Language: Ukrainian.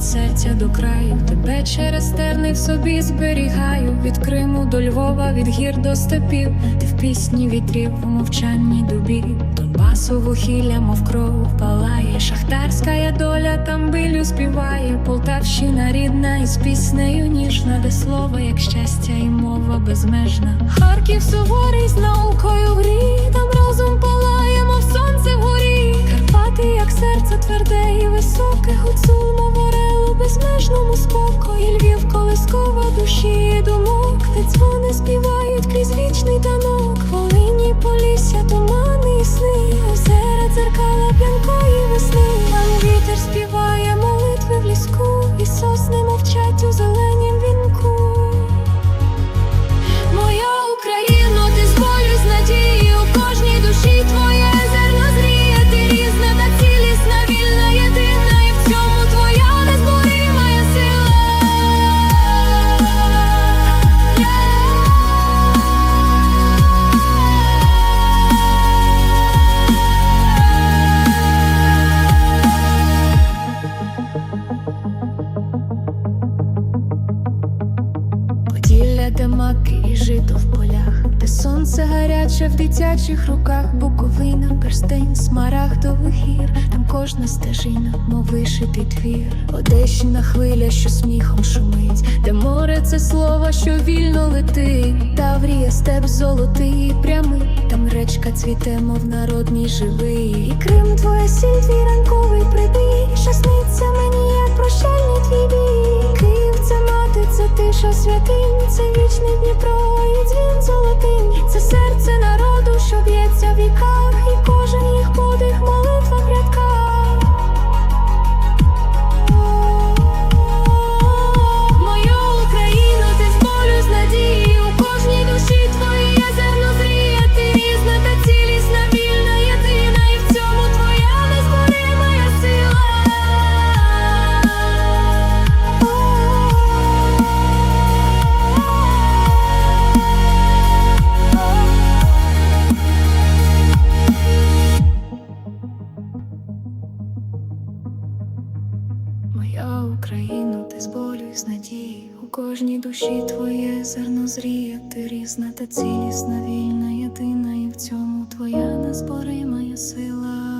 до краю, тебе через терни в собі зберігаю. Від Криму до Львова, від гір до степів, ти в пісні вітрів, у мовчанні дубі. Донбасу вухілля, мов кров палає, шахтарська доля там билю співає. Полтавщина рідна із піснею ніжна, де слово, як щастя, і мова безмежна. Харків суворий з наукою грі, там розум палає, мов сонце вгорі. Карпати, як серце тверде і високе, гуцул, мов орел спокої. Львів, колискова душі і думок, де дзвони співають крізь вічний танок. Волині, полісся, тумани і сни, Поділля, де маки і жито в полях, де сонце гаряче в дитячих руках, буковина, перстень, смарагдових гір, там кожна стежина, мов вишитий твір, Одещина хвиля, що сміхом шумить, де море це слово, що вільно летить, Таврія, степ золотий і прямий, там речка цвіте, мов народний живий, і Крим твоя сіль, твій ранковий прибій, що мені, як прощальний твій бій, Київ це мати, це тиша святинь, моя Україно, ти з болю і з надії у кожній душі твоє зерно зріє, ти різна та цілісна, вільна, єдина, і в цьому твоя незборима сила.